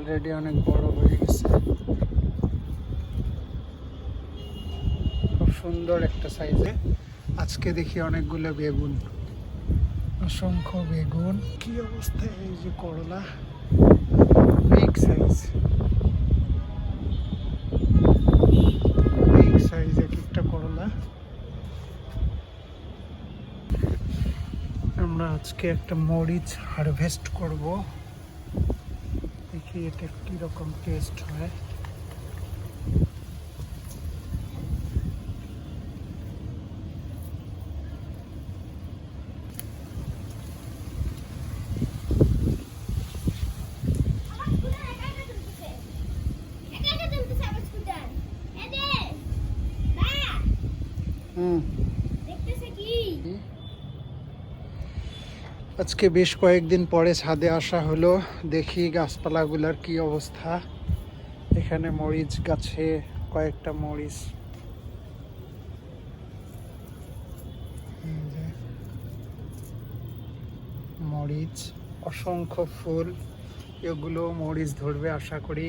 Already অনেক বড় হয়ে গেছে। খুব সুন্দর একটা সাইজে আজকে দেখি অনেকগুলো বেগুন। অসংখ্য বেগুন। কি অবস্থা এই যে করলা? বিগ সাইজ বিগ সাইজ এক একটা করলা। আমরা আজকে একটা মরিচ হারভেস্ট করব। দেখি এটা কীরকম টেস্ট হয় হুম আজকে বেশ কয়েকদিন পরে ছাদে আসা হলো। দেখি গাছপালাগুলার কি অবস্থা। এখানে মরিচ গাছে কয়েকটা মরিচ। মরিচ, অসংখ্য ফুল, এগুলো মরিচ ধরবে আশা করি।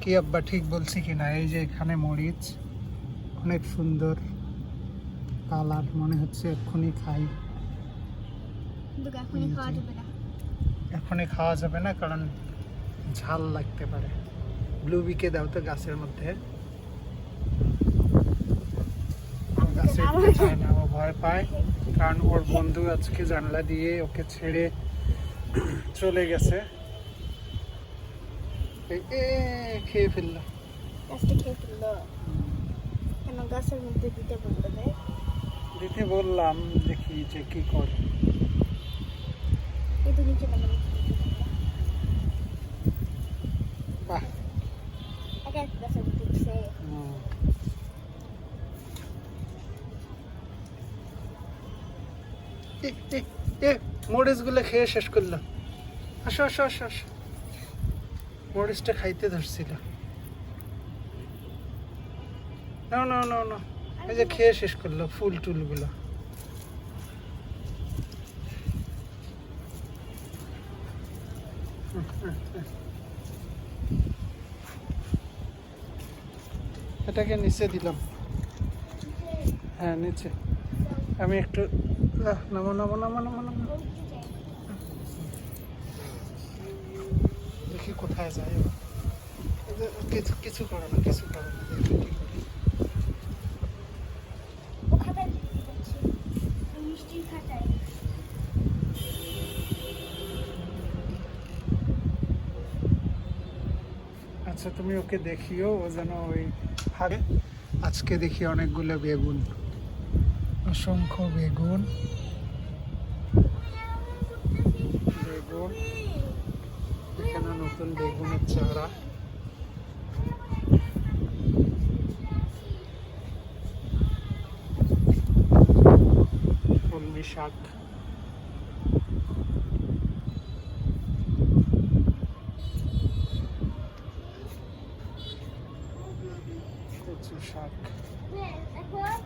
কি আব্বা, ঠিক বলছি কি না? এই যে এখানে মরিচ, অনেক সুন্দর। কালার মনে হচ্ছে এক্ষুনি খাই। এখনই খাওয়া যাবে না। এখনই খাওয়া যাবে না কারণ ঝাল লাগতে পারে। ব্লু বিকে দাও তো গাছের মধ্যে। ও গাছে না ও ভয় পায়। কারণ ওর বন্ধু আজকে জানলা দিয়ে ওকে ছেড়ে চলে গেছে। খেয়ে ফেলল। গাছটা খেয়ে ফেলল। কেন গাছের মধ্যে দিতে বলল দিতে বললাম দেখি যে কি করে। এই তো নিচে নামে বাহ। মরিচগুলো খেয়ে শেষ করল। আসো আসো আসো আসো। মরিচটা খাইতে ধরছিল। না না না না এই যে খেয়ে শেষ করল ফুল টুলগুলো। এটাকে নিচে দিলাম। হ্যাঁ নিচে। আমি একটু নামো নামো নামো নামো নামো। দেখি কোথায় যায়। কিছু কিছু করো না, কিছু করো না। আচ্ছা তুমি ওকে দেখিও, ও যেন ওই হারে আজকে দেখি অনেকগুলো বেগুন। অসংখ্য বেগুন। বেগুন। এখানে নতুন বেগুনের চারা। শাক কচু শাক এখন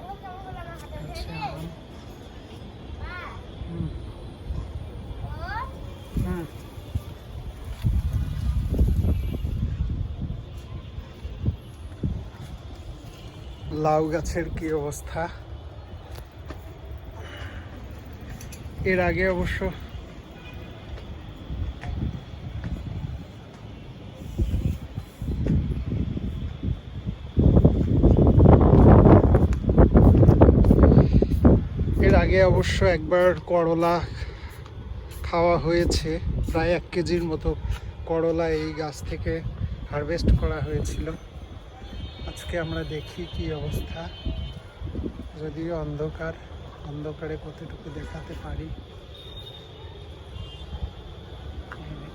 ও কেমন করে আমার হাতে আছে ধরে আম মা হুম ও হুম লাউ গাছের কি অবস্থা? এর আগে অবশ্য এর আগে অবশ্য একবার করলা খাওয়া হয়েছে। প্রায় এক কেজির মতো করলা এই গাছ থেকে হারভেস্ট করা হয়েছিল। আজকে আমরা দেখি কি অবস্থা। যদিও অন্ধকার, অন্ধকারে কতটুকু দেখাতে পারি?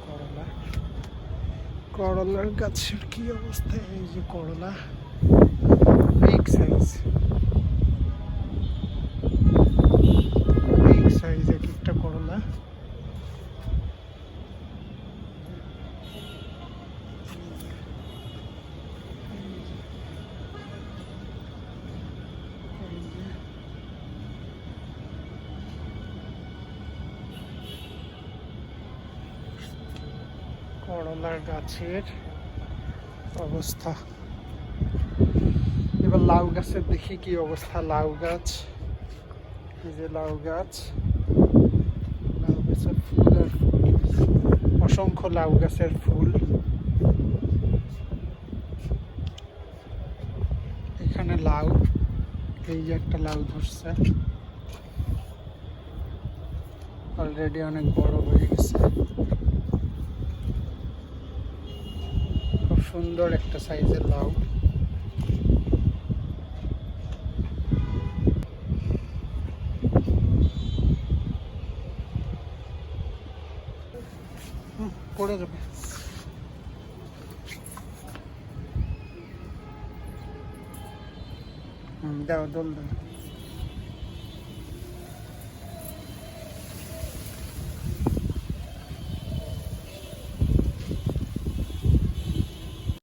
করলা করলার গাছের কি অবস্থা? এই যে করলা বিগ সাইজ করলার গাছের অবস্থা। এবার লাউ গাছের দেখি কি অবস্থা। লাউ গাছ যে লাউ গাছ, লাউ গাছের ফুল আর অসংখ্য লাউ গাছের ফুল। এখানে লাউ, এই যে একটা লাউ ধরছে। অলরেডি অনেক বড় হয়ে গেছে খুব সুন্দর একটা সাইজের লাউ। পড়ে যাবে। দাও দোল দাও।